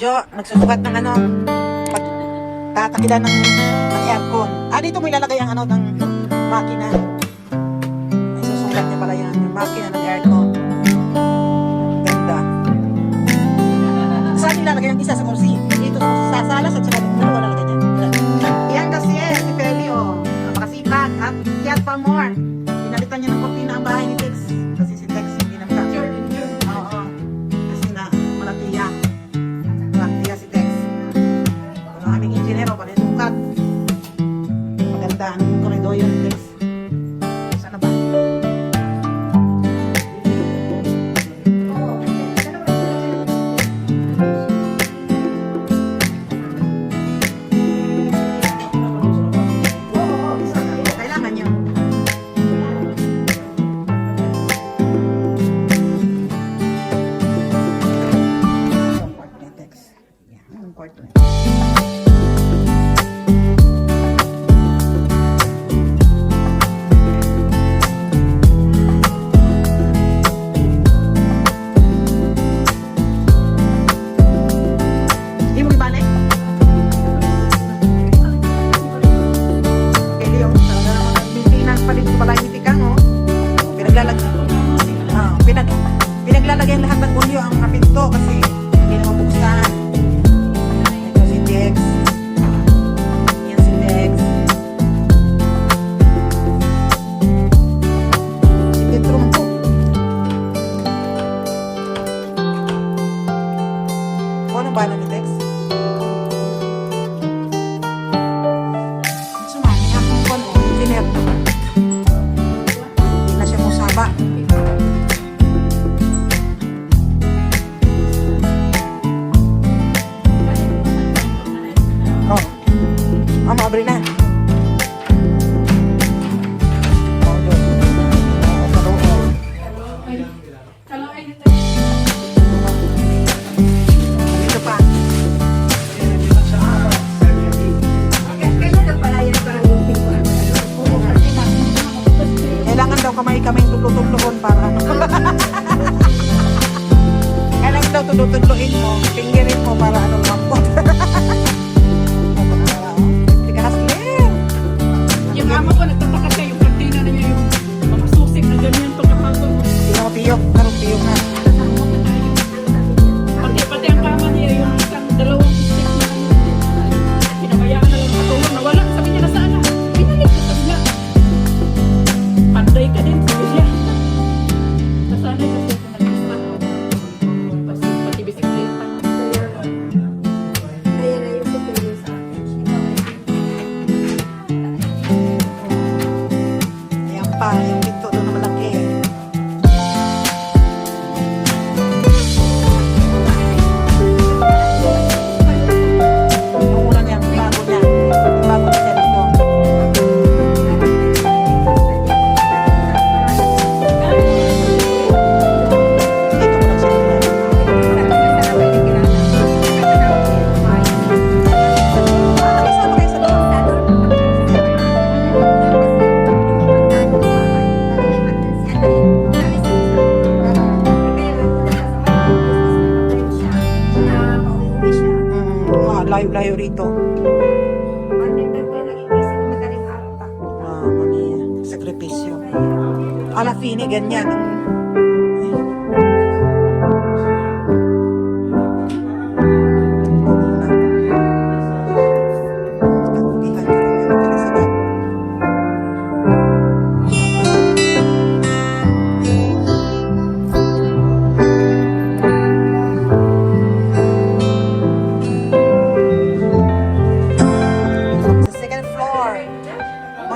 Jo, nagsusukat ng ano, pag tatakilan ng, ng aircon. Ah, dito mo ilalagay ang ano ng makina. Ay, susukat niya pala yan, yung makina ng aircon. Ganda. Saan ilalagay ang isa sa kursi? Dito sa salas at saka Kung ano ba na ni Dex? Sumani akong kono, engineer. Hindi na siya musaba. Oh. Mama, abri na. Oh, doon. Oh, siya, yung kantina na niya yung mga susik na ganyan pagkapagod. Sino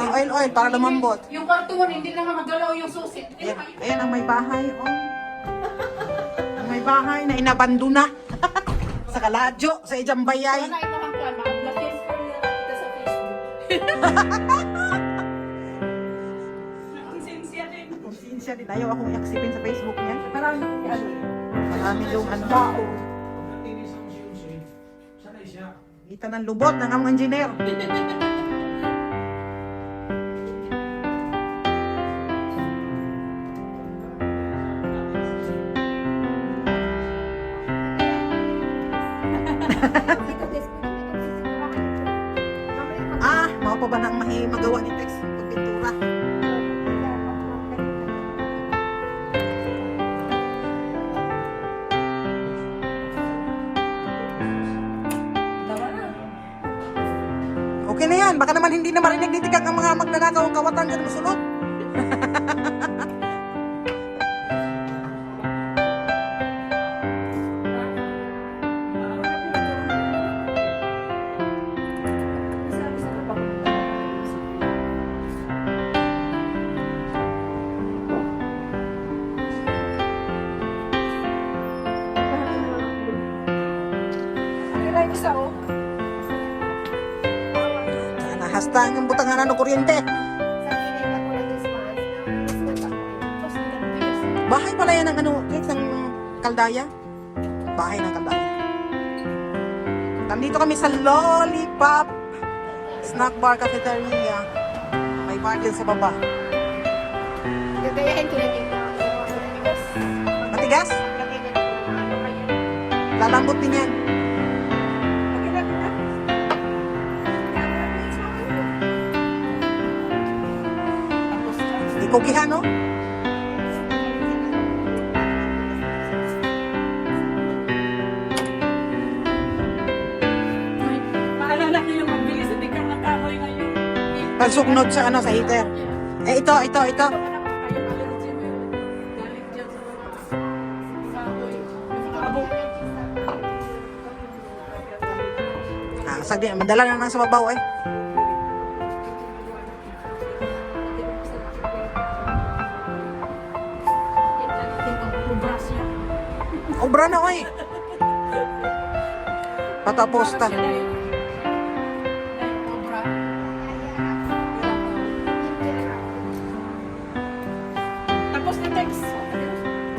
May oil-oil para lumambot. Yung kwarto mo, hindi na magalaw yung susi. Ayan, ayan ang may bahay, oh. Ang may bahay na inabandona. sa Kaladyo, sa Ijambayay. Wala ito ang kuwan, ma-advertise ko nila kita sa Facebook. Ang sinsya din. Konsensya din. Ayaw akong iaksipin sa Facebook niya. Marami ano eh. Marami yung ano. Tao. Kita ng lubot ng among engineer. Baka naman hindi na marinig ni Tikang ang mga magnanakaw ang kawatan dyan musulot. Nahasta ang butangan ng kuryente. Bahay pala yan ng ano, Tex, ng kaldaya. Bahay ng kaldaya. Nandito kami sa Lollipop Snack Bar Cafeteria. May bar din sa baba. Gagayahin ko na dito. Matigas? Lalambot din yan. Di kogihan, no? Maalala niyo yung mabilis, hindi kang nakahoy ngayon. Pagsugnod sa ano, sa heater. Eh, ito, ito, ito. Ah, sagdi, madala na lang sa babaw eh. Obra na oy. Pataposta. Tapos ni Tex,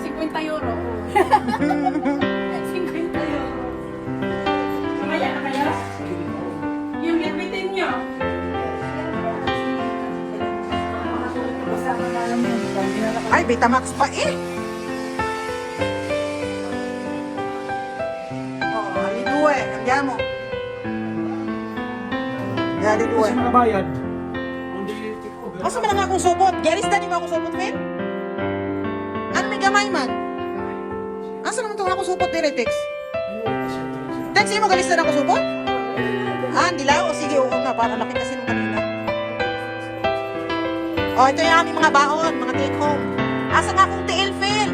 50 euro. 50 euro. Mamaya na kayo? Yung bitbitin nyo. Ay, Betamax pa eh. Due, andiamo. Ya, di due. Kasi makabayad. Asa man nga akong subot? Geris na di mo akong subot, Phil? Ano may gamay man? Asa naman itong akong subot, dire, Tex? Tex, mo galis na akong subot? Ah, hindi lang? O sige, oo nga, para lapit kasi nung kanina. Oh, ito yung aming mga baon, mga take home. Asa nga akong tiil, Phil?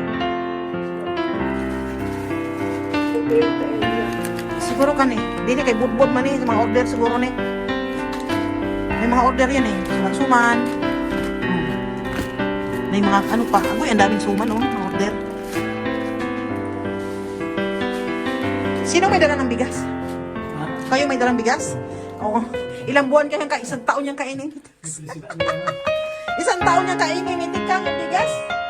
Siguro ka ni. Dili kay budbud man eh. Mga order siguro ni. May mga order yan eh. Suman-suman. Hmm. May mga ano pa. Agoy, ang daming suman oh. Mga order. Sino may dala ng bigas? Kayo may dalang bigas? Oo. Ilang buwan kayang ka? Isang taon niyang kainin. Isang taon niyang kainin. Hindi kang bigas.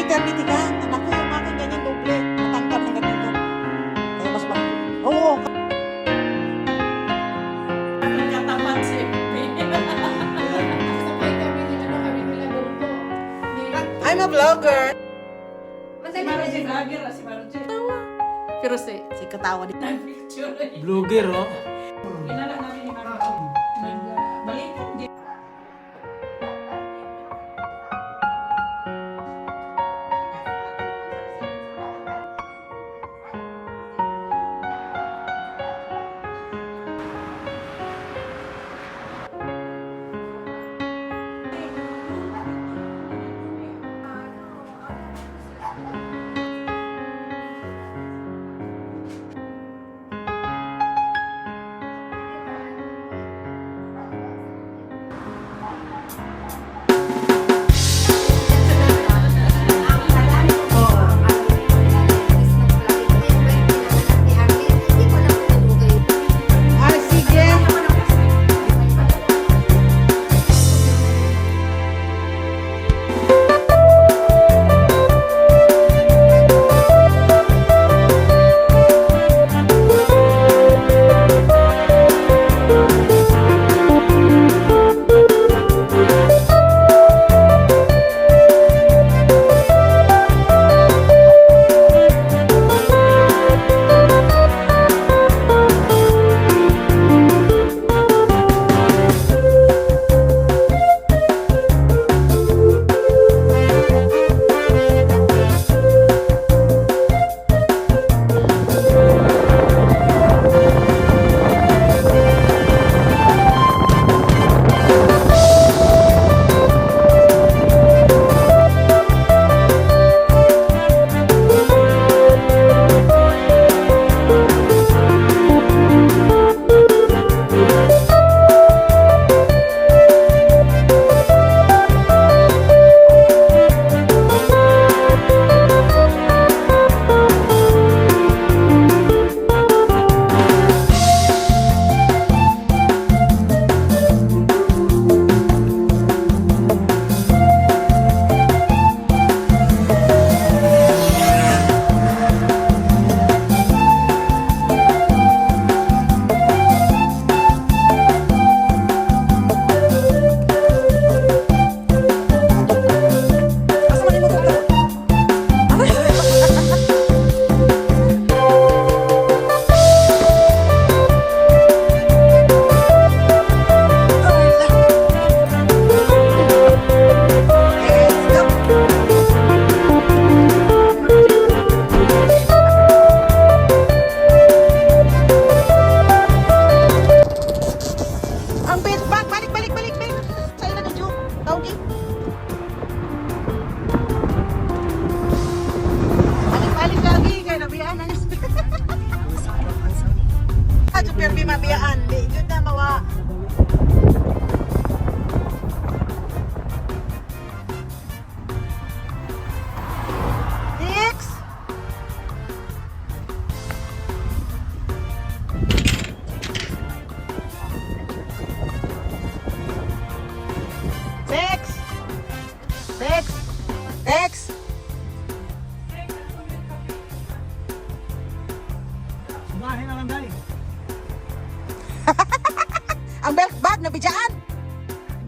Hindi kami tigahan. Anak ko, yung aking ganyan doble. Matangkad na ganito. Kaya mas mag... Oo. Oh. Katapan si I'm a vlogger. Si vlogger si Maruche? Pero si si ketawa Blogger oh. Kilala namin ni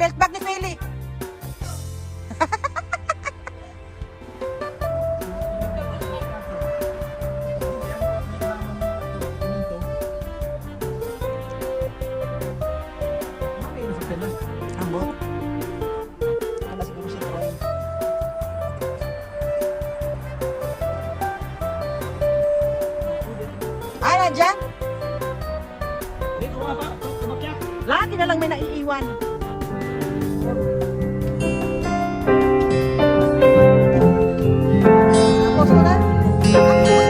Belt bag ni Feli. Siguro si Troy. Ah, nandiyan? Lagi na lang may naiiwan. Tapos ko na.